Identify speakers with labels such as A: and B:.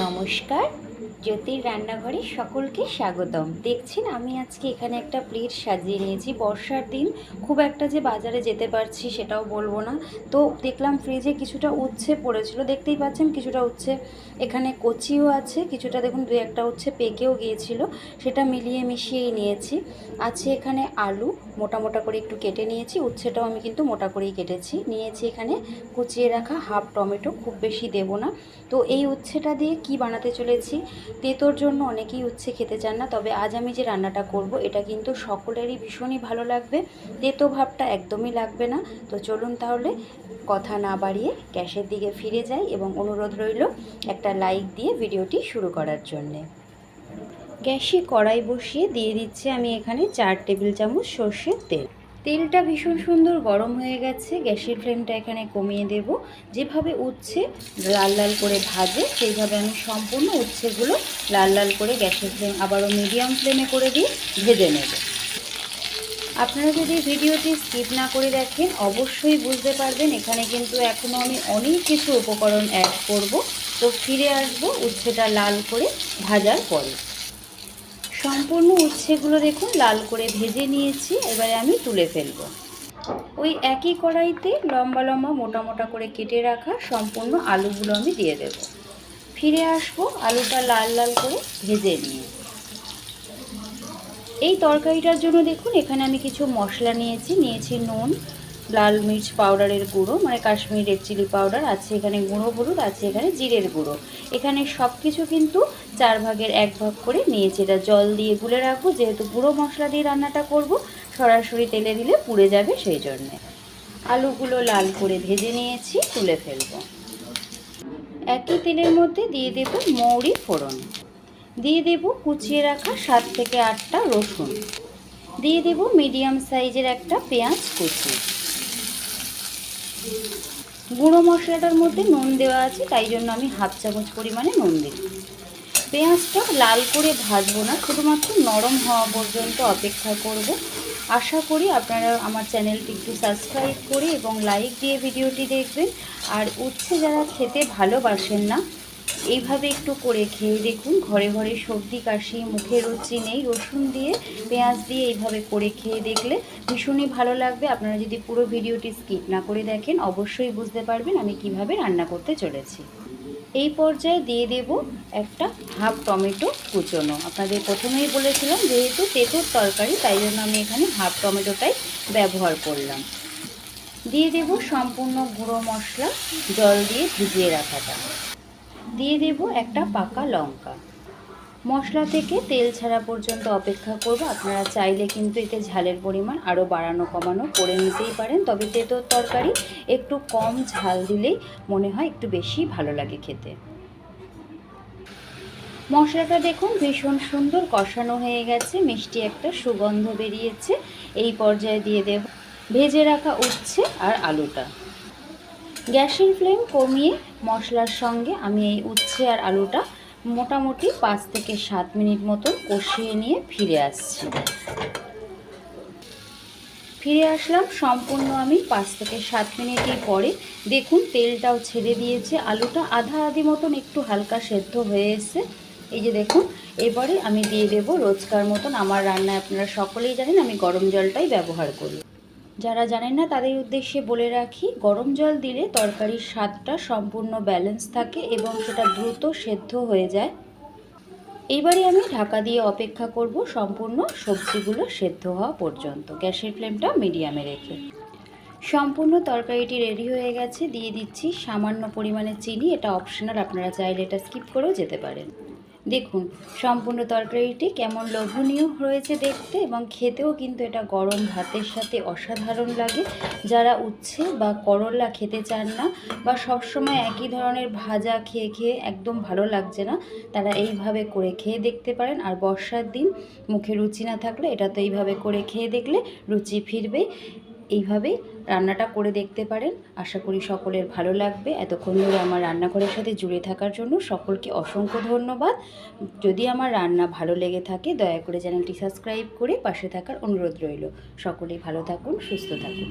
A: নমস্কার। জ্যোতির রান্নাঘরে সকলকে স্বাগতম। দেখছেন, আমি আজকে এখানে একটা প্লেট সাজিয়ে নিয়েছি। বর্ষার দিন খুব একটা যে বাজারে যেতে পারছি সেটাও বলব না। তো দেখলাম ফ্রিজে কিছুটা উচ্ছে পড়েছিল। দেখতেই পাচ্ছেন কিছুটা উচ্ছে। এখানে কচিও আছে, কিছুটা দেখুন দু একটা উচ্ছে পেকেও গিয়েছিল। সেটা মিলিয়ে মিশিয়েই নিয়েছি। আছে এখানে আলু, মোটা মোটা করে একটু কেটে নিয়েছি। উচ্ছেটাও আমি কিন্তু মোটা করেই কেটেছি। নিয়েছি এখানে কুচিয়ে রাখা হাফ টমেটো, খুব বেশি দেব না। তো এই উচ্ছেটা দিয়ে কি বানাতে চলেছি, তেতোর জন্য অনেকেই উচ্ছে খেতে চান না, তবে আজ আমি যে রান্নাটা করব, এটা কিন্তু সকলেরই ভীষণই ভালো লাগবে। তেতো ভাবটা একদমই লাগবে না। তো চলুন তাহলে কথা না বাড়িয়ে গ্যাসের দিকে ফিরে যাই এবং অনুরোধ রইল একটা লাইক দিয়ে ভিডিওটি শুরু করার জন্যে। গ্যাসে কড়াই বসিয়ে দিয়ে দিচ্ছি আমি এখানে চার টেবিল চামচ সর্ষের তেল। তেলটা ভীষণ সুন্দর গরম হয়ে গেছে। গ্যাসের ফ্লেমটা এখানে কমিয়ে দেব। যেভাবে উচ্ছে লাল লাল করে ভাজে, সেইভাবে আমি সম্পূর্ণ উচ্ছেগুলো লাল লাল করে গ্যাসের ফ্লেম আবারও মিডিয়াম ফ্লেমে করে দিয়ে ভেজে নেব। আপনারা যদি ভিডিওটি স্কিপ না করে দেখেন, অবশ্যই বুঝতে পারবেন এখানে কিন্তু এখনও আমি অনেক কিছু উপকরণ অ্যাড করব। তো ফিরে আসব উচ্ছেটা লাল করে ভাজার পরে। সম্পূর্ণ উচ্ছেগুলো দেখুন, লাল করে ভেজে নিয়েছি। এবারে আমি তুলে ফেলব। ওই একই কড়াইতে লম্বা লম্বা মোটা মোটা করে কেটে রাখা সম্পূর্ণ আলুগুলো আমি দিয়ে দেব। ফিরে আসব, আলুটা লাল লাল করে ভেজে নিয়ে। এই তরকারিটার জন্য দেখুন, এখানে আমি কিছু মশলা নিয়েছি নিয়েছি নুন লাল মির্চ পাউডারের গুঁড়ো মানে কাশ্মীর রেড চিলি পাউডার আছে এখানে গুঁড়ো হলুদ, আছে এখানে জিরের গুঁড়ো। এখানে সব কিছু কিন্তু চার ভাগের এক ভাগ করে নিয়েছি। এটা জল দিয়ে গুলে রাখব, যেহেতু গুঁড়ো মশলা দিয়ে রান্নাটা করব, সরাসরি তেলে দিলে পুড়ে যাবে সেই জন্যে। আলুগুলো লাল করে ভেজে নিয়েছি, তুলে ফেলব। একই তেলের মধ্যে দিয়ে দেব মৌরি ফোড়ন। দিয়ে দেব কুচিয়ে রাখা সাত থেকে আটটা রসুন। দিয়ে দেব মিডিয়াম সাইজের একটা পেঁয়াজ কুচি। গুঁড়ো মশলাটার মধ্যে নুন দেওয়া আছে, তাই জন্য আমি হাফ চামচ পরিমাণে নুন দিই পেঁয়াজটা লাল করে ভাজবো না, শুধুমাত্র নরম হওয়া পর্যন্ত অপেক্ষা করব। আশা করি আপনারা আমার চ্যানেলটি একটু সাবস্ক্রাইব করে এবং লাইক দিয়ে ভিডিওটি দেখবেন। আর উচ্ছে যারা খেতে ভালোবাসেন না এইভাবে একটু করে খেয়ে দেখুন, ঘরে ঘরে সর্দি, কাশি, মুখে রুচি নেই, রসুন দিয়ে, পেঁয়াজ দিয়ে এইভাবে করে খেয়ে দেখলে ভীষণই ভালো লাগবে। আপনারা যদি পুরো ভিডিওটি স্কিপ না করে দেখেন, অবশ্যই বুঝতে পারবেন আমি কীভাবে রান্না করতে চলেছি। এই পর্যায়ে দিয়ে দেব একটা হাফ টমেটো কুচোনো। আপনাদের প্রথমেই বলেছিলাম, যেহেতু তেঁতুর তরকারি, তাই জন্য আমি এখানে হাফ টমেটোটাই ব্যবহার করলাম। দিয়ে দেব সম্পূর্ণ গুঁড়ো মশলা, জল দিয়ে ভিজিয়ে রাখাটা। দিয়ে দেব একটা পাকা লঙ্কা। মশলা থেকে তেল ছাড়া পর্যন্ত অপেক্ষা করব। আপনারা চাইলে কিন্তু এতে ঝালের পরিমাণ আরও বাড়ানো কমানো করে নিতেই পারেন। তবে তেঁতোর তরকারি একটু কম ঝাল দিলেই মনে হয় একটু বেশি ভালো লাগে খেতে। মশলাটা দেখুন ভীষণ সুন্দর কষানো হয়ে গেছে। মিষ্টি একটা সুগন্ধ বেরিয়েছে। এই পর্যায়ে দিয়ে দেব। ভেজে রাখা উচ্ছে আর আলুটা। গ্যাসের ফ্লেম কমিয়ে মশলার সঙ্গে আমি এই উচ্ছে আর আলুটা মোটামুটি পাঁচ থেকে সাত মিনিট মতন কষিয়ে নিয়ে ফিরে আসছি। ফিরে আসলাম সম্পূর্ণ আমি পাঁচ থেকে সাত মিনিটের পরে। দেখুন, তেলটাও ছেড়ে দিয়েছে। আলুটা আধা আধি মতন একটু হালকা সেদ্ধ হয়ে এসছে। এই যে দেখুন, এবারে আমি দিয়ে দেব রোজকার মতন। আমার রান্নায় আপনারা সকলেই জানেন আমি গরম জলটাই ব্যবহার করি। যারা জানেন না, তাদের উদ্দেশ্যে বলে রাখি, গরম জল দিলে তরকারির স্বাদটা সম্পূর্ণ ব্যালেন্স থাকে এবং সেটা দ্রুত সেদ্ধ হয়ে যায়। এইবারে আমি ঢাকা দিয়ে অপেক্ষা করব সম্পূর্ণ সবজিগুলো সেদ্ধ হওয়া পর্যন্ত। গ্যাসের ফ্লেমটা মিডিয়ামে রেখে। সম্পূর্ণ তরকারিটি রেডি হয়ে গেছে। দিয়ে দিচ্ছি সামান্য পরিমাণে চিনি। এটা অপশনাল আপনারা চাইলে এটা স্কিপ করেও যেতে পারেন। দেখুন, সম্পূর্ণ তরকারিটি কেমন লোভনীয় হয়েছে দেখতে এবং খেতেও কিন্তু এটা গরম ভাতের সাথে অসাধারণ লাগে। যারা উচ্ছে বা করলা খেতে চান না বা সবসময় একই ধরনের ভাজা খেয়ে খেয়ে একদম ভালো লাগছে না, তারা এইভাবে করে খেয়ে দেখতে পারেন। আর বর্ষার দিন মুখে রুচি না থাকলে এটা তো এইভাবে করে খেয়ে দেখলে রুচি ফিরবে এইভাবে রান্নাটা করে দেখতে পারেন। আশা করি সকলের ভালো লাগবে। এতক্ষণ ধরে আমার রান্নাঘরের সাথে জুড়ে থাকার জন্য সকলকে অসংখ্য ধন্যবাদ। যদি আমার রান্না ভালো লেগে থাকে, দয়া করে চ্যানেলটি সাবস্ক্রাইব করে পাশে থাকার অনুরোধ রইল। সকলেই ভালো থাকুন, সুস্থ থাকুন।